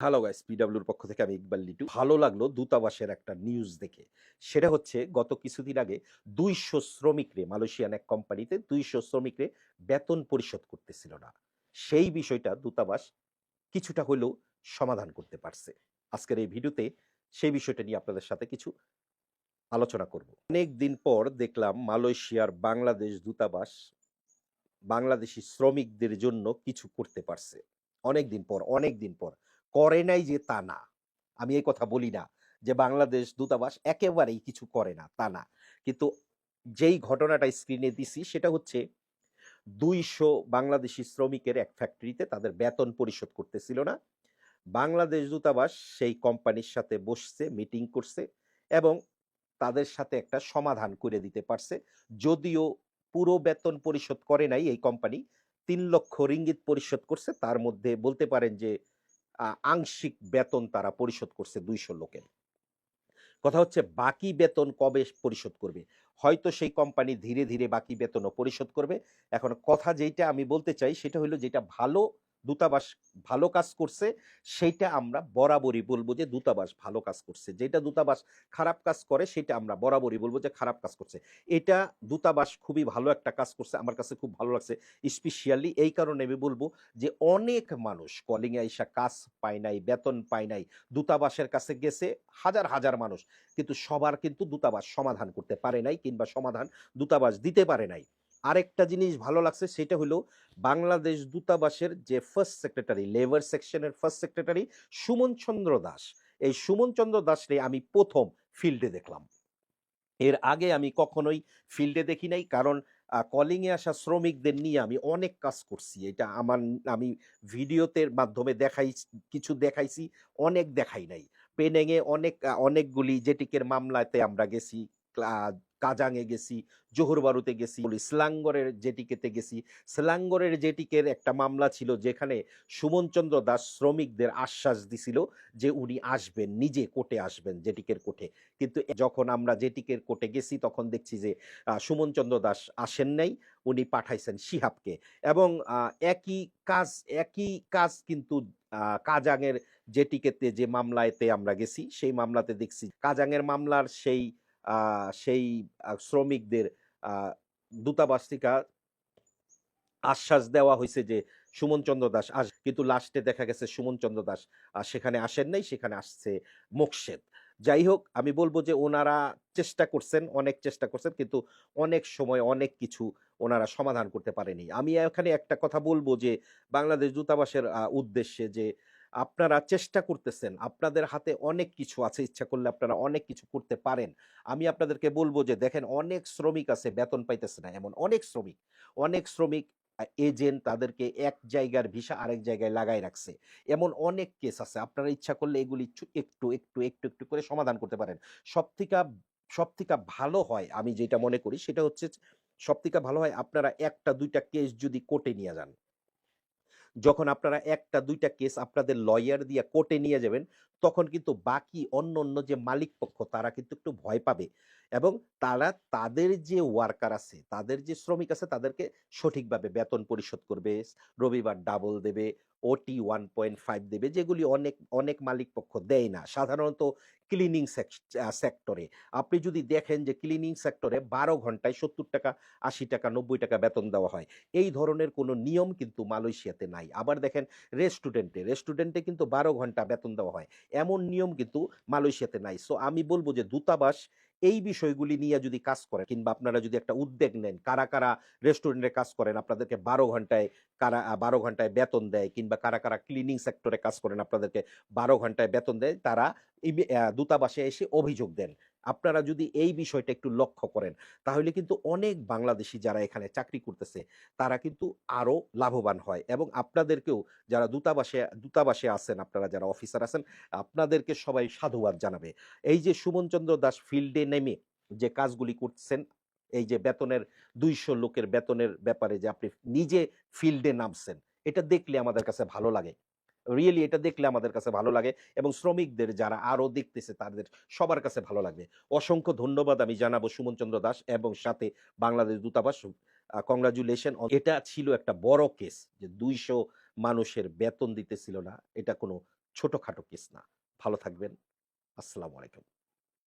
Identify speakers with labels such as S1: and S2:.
S1: Hello guys পিডব্লিউর পক্ষ থেকে আমি ইকবাল লিটু। ভালো লাগল দূতাবাসের একটা নিউজ দেখে। সেটা হচ্ছে, গত কিছুদিন আগে দুইশো শ্রমিকরে, মালয়েশিয়ান এক কোম্পানিতে দুইশো শ্রমিকরে বেতন পরিশোধ করতেছিল না। সেই বিষয়টা দূতাবাস কিছুটা হলেও সমাধান করতে পারছে। আজকের এই ভিডিওতে সেই বিষয়টা নিয়ে আপনাদের সাথে কিছু আলোচনা করব। অনেক দিন পর দেখলাম মালয়েশিয়ার বাংলাদেশ দূতাবাস বাংলাদেশি শ্রমিকদের জন্য কিছু করতে পারছে। অনেক দিন পর অনেক দিন পর। করে নাই যে তা না। আমি এই কথা বলি না যে বাংলাদেশ দূতাবাস একেবারেই কিছু করে না, তা না। কিন্তু যেই ঘটনাটা স্ক্রিনে দিছি সেটা হচ্ছে দুইশো বাংলাদেশি শ্রমিকের এক ফ্যাক্টরিতে তাদের বেতন পরিশোধ করতেছিল না। বাংলাদেশ দূতাবাস সেই কোম্পানির সাথে বসছে মিটিং করছে এবং তাদের সাথে একটা সমাধান করে দিতে পারছে। যদিও পুরো বেতন পরিশোধ করে নাই এই কোম্পানি তিন লক্ষ রিঙ্গিত পরিশোধ করছে। তার মধ্যে বলতে পারেন যে আংশিক বেতন তারা পরিশোধ করছে দুইশো লোকের। কথা হচ্ছে বাকি বেতন কবে পরিশোধ করবে? হয়তো সেই কোম্পানি ধীরে ধীরে বাকি বেতনও পরিশোধ করবে। এখন কথা যেটা আমি বলতে চাই সেটা হলো যেটা ভালো দূতাবাস ভালো কাজ করছে, সেইটা আমরা বরাবরই বলব যে দূতাবাস ভালো কাজ করছে। যেটা দূতাবাস খারাপ কাজ করে, সেটা আমরা বরাবরই বলব যে খারাপ কাজ করছে। এটা দূতাবাস খুবই ভালো একটা কাজ করছে, আমার কাছে খুব ভালো লাগছে। স্পেশিয়ালি এই কারণে আমি বলব যে অনেক মানুষ কলিং আইসা কাজ পায় নাই, বেতন পায় নাই, দূতাবাসের কাছে গেছে হাজার হাজার মানুষ। কিন্তু সবার কিন্তু দূতাবাস সমাধান করতে পারে নাই কিংবা সমাধান দূতাবাস দিতে পারে নাই। আরেকটা জিনিস ভালো লাগছে সেটা হলো বাংলাদেশ দূতাবাসের যে first secretary labour section first secretary Suman Chandra Das. এই সুমন চন্দ্র দাসরে আমি প্রথম ফিল্ডে দেখলাম। এর আগে আমি কখনোই ফিল্ডে দেখি নাই কারণ কলিংয়ে আসা শ্রমিকদের নিয়ে আমি অনেক কাজ করছি। এটা আমার, আমি ভিডিওতে মাধ্যমে দেখাই কিছু দেখাইছি, অনেক দেখাই নাই। পেনেঙে অনেক অনেকগুলি জেটিকের মামলাতে আমরা গেছি। কাজাঙে গেছি, জোহরবারুতে গেছি স্লাঙ্গরের জেটিকেতে গেছি। স্লাঙ্গরের জেটিকের একটা মামলা ছিল যেখানে সুমনচন্দ্র দাস শ্রমিকদের আশ্বাস দিছিল যে উনি আসবেন, নিজে কোর্টে আসবেন জেটিকের কোর্টে। কিন্তু যখন আমরা জেটিকের কোর্টে গেছি তখন দেখছি যে সুমনচন্দ্র দাস আসেন নাই, উনি পাঠাইছেন শিহাবকে এবং একই কাজ একই কাজ কিন্তু কাজাঙের জেটিকেতে যে মামলাতে আমরা গেছি, সেই মামলাতে দেখছি কাজাঙের মামলার সেই সেই শ্রমিকদের দূতাবাস থেকে আশ্বাস দেওয়া হয়েছে যে, সুমন চন্দ্র দাস আস, কিন্তু লাস্টে দেখা গেছে সুমন চন্দ্র দাস সেখানে আসেন নাই, সেখানে আসছে মোকশেদ। যাই হোক, আমি বলব যে, ওনারা চেষ্টা করছেন, অনেক চেষ্টা করছেন, কিন্তু অনেক সময় অনেক কিছু ওনারা সমাধান করতে পারেনি। আমি এখানে একটা কথা বলব যে, বাংলাদেশ দূতাবাসের উদ্দেশ্যে যে আপনারা চেষ্টা করতেছেন। আপনাদের হাতে অনেক কিছু আছে, ইচ্ছা করলে আপনারা অনেক কিছু করতে পারেন। আমি আপনাদেরকে বলব যে, দেখেন অনেক শ্রমিক আছে, বেতন পাইতেছে না এমন অনেক শ্রমিক। অনেক শ্রমিক এজেন্ট তাদেরকে এক জায়গার ভিসা আরেক জায়গায় লাগাই রাখছে। এমন অনেক কেস আছে। আপনারা ইচ্ছা করলে এগুলি একটু একটু একটু একটু করে সমাধান করতে পারেন। সব থেকে সব থেকে ভালো হয়, আমি যেটা মনে করি সেটা হচ্ছে সব থেকে ভালো হয় আপনারা একটা, দুইটা কেস যদি কোর্টে নিয়ে যান। যখন আপনারা একটা, দুইটা কেস আপনাদের লয়ার দিয়ে কোর্টে নিয়ে যাবেন, তখন কিন্তু বাকি অন্য অন্য যে মালিক পক্ষ, তারা কিন্তু একটু ভয় পাবে। এবং তারা, তাদের যে ওয়ার্কার আছে, তাদের যে শ্রমিক আছে, তাদেরকে সঠিকভাবে বেতন পরিশোধ করবে, রবিবার ডাবল দেবে ওটি ওয়ান পয়েন্ট ফাইভ দেবে, যেগুলি অনেক অনেক মালিক পক্ষ দেয় না। সাধারণত ক্লিনিং সেক্টরে আপনি যদি দেখেন যে ক্লিনিং সেক্টরে বারো ঘন্টায় সত্তর টাকা, আশি টাকা, নব্বই টাকা বেতন দেওয়া হয়, এই ধরনের কোনো নিয়ম কিন্তু মালয়েশিয়াতে নাই। আবার দেখেন রেস্টুরেন্টে রেস্টুরেন্টে কিন্তু বারো ঘণ্টা বেতন দেওয়া হয়, এমন নিয়ম কিন্তু মালয়েশিয়াতে নাই। সো আমি বলব যে দূতাবাস এই বিষয়গুলি নিয়ে যদি কাজ করেন কিংবা আপনারা যদি একটা উদ্যোগ নেন, কারা কারা রেস্টুরেন্টে কাজ করেন, আপনাদেরকে বারো ঘন্টায় কারা বারো ঘন্টায় বেতন দেয় কিংবা কারা কারা ক্লিনিং সেক্টরে কাজ করেন, আপনাদেরকে বারো ঘন্টায় বেতন দেয়, তারা দূতাবাসে এসে অভিযোগ দেন। আপনারা যদি এই বিষয়টা একটু লক্ষ্য করেন, তাহলে কিন্তু অনেক বাংলাদেশি যারা এখানে চাকরি করতেছে, তারা কিন্তু আরও লাভবান হয় এবং আপনাদেরকেও যারা দূতাবাসে দূতাবাসে আছেন, আপনারা যারা অফিসার আছেন, আপনাদেরকে সবাই সাধুবাদ জানাবে। এই যে সুমনচন্দ্র দাস ফিল্ডে নেমে যে কাজগুলি করছেন, এই যে বেতনের দুইশো লোকের বেতনের ব্যাপারে যে আপনি নিজে ফিল্ডে নামছেন, এটা দেখলে আমাদের কাছে ভালো লাগে। রিয়েলি এটা দেখলে আমাদের কাছে ভালো লাগে এবং শ্রমিকদের যারা আরও দেখতেছে তাদের সবার কাছে ভালো লাগবে। অসংখ্য ধন্যবাদ আমি জানাব সুমনচন্দ্র দাস এবং সাথে বাংলাদেশ দূতাবাস কংগ্রাচুলেশন এটা ছিল একটা বড় কেস যে দুইশো মানুষের বেতন দিতেছিল না। এটা কোনো ছোটোখাটো কেস না। ভালো থাকবেন। আসসালামু আলাইকুম।